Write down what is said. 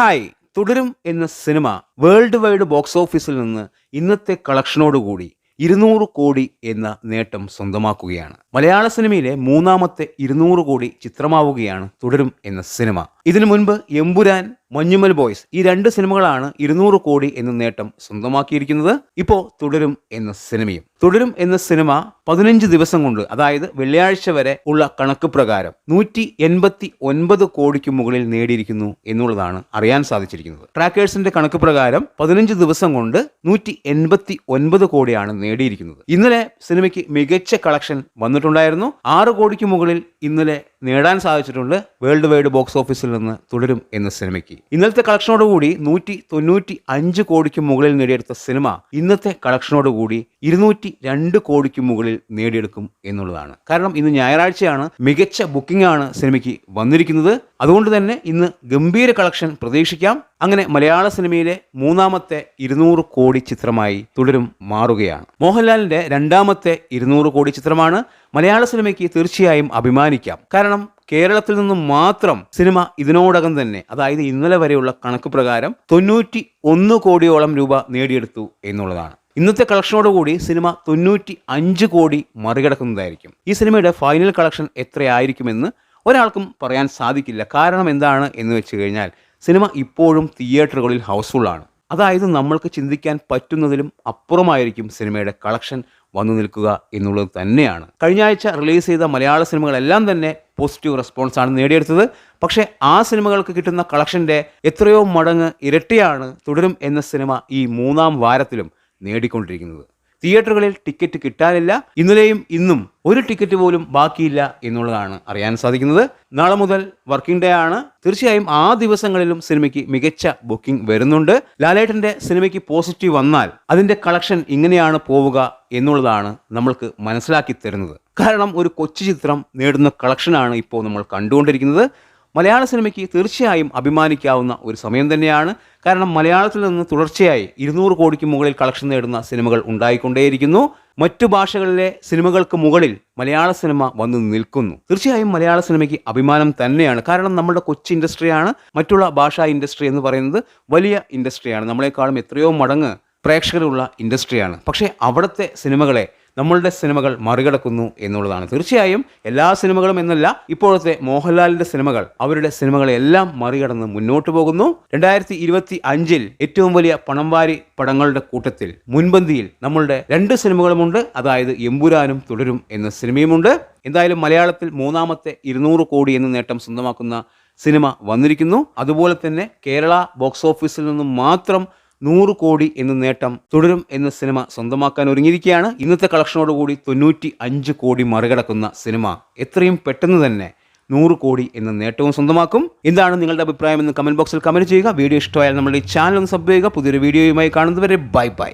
Hi തുടരും എന്ന cinema world wide box ഓഫീസിൽ നിന്ന് ഇന്നത്തെ കളക്ഷനോടുകൂടി ഇരുന്നൂറ് കോടി എന്ന നേട്ടം സ്വന്തമാക്കുകയാണ്. മലയാള സിനിമയിലെ മൂന്നാമത്തെ ഇരുന്നൂറ് കോടി ചിത്രമാവുകയാണ് തുടരും എന്ന സിനിമ. ഇതിനു മുൻപ് എമ്പുരാൻ മഞ്ഞുമൽ ബോയ്സ് ഈ രണ്ട് സിനിമകളാണ് ഇരുന്നൂറ് കോടി എന്ന നേട്ടം സ്വന്തമാക്കിയിരിക്കുന്നത്. ഇപ്പോൾ തുടരും എന്ന സിനിമയും. തുടരും എന്ന സിനിമ പതിനഞ്ച് ദിവസം കൊണ്ട് അതായത് വെള്ളിയാഴ്ച വരെ ഉള്ള കണക്ക് പ്രകാരം നൂറ്റി എൺപത്തി ഒൻപത് കോടിക്ക് മുകളിൽ നേടിയിരിക്കുന്നു എന്നുള്ളതാണ് അറിയാൻ സാധിച്ചിരിക്കുന്നത്. ട്രാക്കേഴ്സിന്റെ കണക്ക് പ്രകാരം പതിനഞ്ച് ദിവസം കൊണ്ട് നൂറ്റി എൺപത്തി ഒൻപത് കോടിയാണ് നേടിയിരിക്കുന്നത്. ഇന്നലെ സിനിമയ്ക്ക് മികച്ച കളക്ഷൻ വന്നിട്ടുണ്ടായിരുന്നു. ആറ് കോടിക്ക് മുകളിൽ ഇന്നലെ നേടാൻ സാധിച്ചിട്ടുണ്ട് വേൾഡ് വൈഡ് ബോക്സ് ഓഫീസിൽ നിന്ന് തുടരും എന്ന സിനിമയ്ക്ക്. ഇന്നത്തെ കളക്ഷനോടുകൂടി നൂറ്റി തൊണ്ണൂറ്റി അഞ്ച് കോടിക്ക് മുകളിൽ നേടിയെടുത്ത സിനിമ ഇന്നത്തെ കളക്ഷനോടുകൂടി ഇരുന്നൂറ്റി രണ്ട് കോടിക്ക് മുകളിൽ നേടിയെടുക്കും എന്നുള്ളതാണ്. കാരണം ഇന്ന് ഞായറാഴ്ചയാണ് മികച്ച ബുക്കിംഗ് ആണ് സിനിമയ്ക്ക് വന്നിരിക്കുന്നത്. അതുകൊണ്ട് തന്നെ ഇന്ന് ഗംഭീര കളക്ഷൻ പ്രതീക്ഷിക്കാം. അങ്ങനെ മലയാള സിനിമയിലെ മൂന്നാമത്തെ ഇരുന്നൂറ് കോടി ചിത്രമായി തുടരും മാറുകയാണ്. മോഹൻലാലിന്റെ രണ്ടാമത്തെ ഇരുന്നൂറ് കോടി ചിത്രമാണ് മലയാള സിനിമയ്ക്ക് തീർച്ചയായും അഭിമാനിക്കാം. കാരണം കേരളത്തിൽ നിന്നും മാത്രം സിനിമ ഇതിനോടകം തന്നെ അതായത് ഇന്നലെ വരെയുള്ള കണക്ക് പ്രകാരം തൊണ്ണൂറ്റി ഒന്ന് കോടിയോളം രൂപ നേടിയെടുത്തു എന്നുള്ളതാണ്. ഇന്നത്തെ കളക്ഷനോടുകൂടി സിനിമ തൊണ്ണൂറ്റി അഞ്ച് കോടി മറികടക്കുന്നതായിരിക്കും. ഈ സിനിമയുടെ ഫൈനൽ കളക്ഷൻ എത്രയായിരിക്കുമെന്ന് ഒരാൾക്കും പറയാൻ സാധിക്കില്ല. കാരണം എന്താണ് എന്ന് വെച്ച് കഴിഞ്ഞാൽ സിനിമ ഇപ്പോഴും തിയേറ്ററുകളിൽ ഹൗസ്ഫുള്ളാണ്. അതായത് നമ്മൾക്ക് ചിന്തിക്കാൻ പറ്റുന്നതിലും അപ്പുറമായിരിക്കും സിനിമയുടെ കളക്ഷൻ വന്നു നിൽക്കുക എന്നുള്ളത് തന്നെയാണ്. കഴിഞ്ഞ ആഴ്ച റിലീസ് ചെയ്ത മലയാള സിനിമകളെല്ലാം തന്നെ പോസിറ്റീവ് റെസ്പോൺസാണ് നേടിയെടുത്തത്. പക്ഷേ ആ സിനിമകൾക്ക് കിട്ടുന്ന കളക്ഷന്റെ എത്രയോ മടങ്ങ് ഇരട്ടിയാണ് തുടരും എന്ന സിനിമ ഈ മൂന്നാം വാരത്തിലും നേടിക്കൊണ്ടിരിക്കുന്നത്. തിയേറ്ററുകളിൽ ടിക്കറ്റ് കിട്ടാനില്ല ഇന്നലെയും ഇന്നും ഒരു ടിക്കറ്റ് പോലും ബാക്കിയില്ല എന്നുള്ളതാണ് അറിയാൻ സാധിക്കുന്നത്. നാളെ മുതൽ വർക്കിംഗ് ഡേ ആണ്. തീർച്ചയായും ആ ദിവസങ്ങളിലും സിനിമയ്ക്ക് മികച്ച ബുക്കിംഗ് വരുന്നുണ്ട്. ലാലേട്ടന്റെ സിനിമയ്ക്ക് പോസിറ്റീവ് വന്നാൽ അതിന്റെ കളക്ഷൻ ഇങ്ങനെയാണ് പോവുക എന്നുള്ളതാണ് നമ്മൾക്ക് മനസ്സിലാക്കി തരുന്നത്. കാരണം ഒരു കൊച്ചു ചിത്രം നേടുന്ന കളക്ഷനാണ് ഇപ്പോൾ നമ്മൾ കണ്ടുകൊണ്ടിരിക്കുന്നത്. മലയാള സിനിമയ്ക്ക് തീർച്ചയായും അഭിമാനിക്കാവുന്ന ഒരു സമയം തന്നെയാണ്. കാരണം മലയാളത്തിൽ നിന്ന് തുടർച്ചയായി ഇരുന്നൂറ് കോടിക്ക് മുകളിൽ കളക്ഷൻ നേടുന്ന സിനിമകൾ ഉണ്ടായിക്കൊണ്ടേയിരിക്കുന്നു. മറ്റു ഭാഷകളിലെ സിനിമകൾക്ക് മുകളിൽ മലയാള സിനിമ വന്നു നിൽക്കുന്നു. തീർച്ചയായും മലയാള സിനിമയ്ക്ക് അഭിമാനം തന്നെയാണ്. കാരണം നമ്മുടെ കൊച്ചു ഇൻഡസ്ട്രിയാണ്. മറ്റുള്ള ഭാഷാ ഇൻഡസ്ട്രി എന്ന് പറയുന്നത് വലിയ ഇൻഡസ്ട്രിയാണ്. നമ്മളെക്കാളും എത്രയോ മടങ്ങ് പ്രേക്ഷകരുള്ള ഇൻഡസ്ട്രിയാണ്. പക്ഷേ അവിടുത്തെ സിനിമകളെ നമ്മളുടെ സിനിമകൾ മറികടക്കുന്നു എന്നുള്ളതാണ്. തീർച്ചയായും എല്ലാ സിനിമകളും എന്നല്ല ഇപ്പോഴത്തെ മോഹൻലാലിന്റെ സിനിമകൾ അവരുടെ സിനിമകളെല്ലാം മറികടന്ന് മുന്നോട്ട് പോകുന്നു. രണ്ടായിരത്തി ഇരുപത്തി അഞ്ചിൽ ഏറ്റവും വലിയ പണംവാരി പടങ്ങളുടെ കൂട്ടത്തിൽ മുൻപന്തിയിൽ നമ്മളുടെ രണ്ട് സിനിമകളുമുണ്ട്. അതായത് എമ്പുരാനും തുടരും എന്ന സിനിമയുമുണ്ട്. എന്തായാലും മലയാളത്തിൽ മൂന്നാമത്തെ ഇരുന്നൂറ് കോടി എന്ന നേട്ടം സ്വന്തമാക്കുന്ന സിനിമ വന്നിരിക്കുന്നു. അതുപോലെ തന്നെ കേരള ബോക്സ് ഓഫീസിൽ നിന്നും മാത്രം നൂറ് കോടി എന്ന നേട്ടം തുടരും എന്ന സിനിമ സ്വന്തമാക്കാൻ ഒരുങ്ങിയിരിക്കുകയാണ്. ഇന്നത്തെ കളക്ഷനോടുകൂടി തൊണ്ണൂറ്റി അഞ്ച് കോടി മറികടക്കുന്ന സിനിമ എത്രയും പെട്ടെന്ന് തന്നെ നൂറ് കോടി എന്ന നേട്ടവും സ്വന്തമാക്കും. എന്താണ് നിങ്ങളുടെ അഭിപ്രായം എന്ന് കമന്റ് ബോക്സിൽ കമന്റ് ചെയ്യുക. വീഡിയോ ഇഷ്ടമായാൽ നമ്മുടെ ഈ ചാനൽ ഒന്ന് സബ് ചെയ്യുക. പുതിയൊരു വീഡിയോയുമായി കാണുന്നതുവരെ ബൈ ബൈ.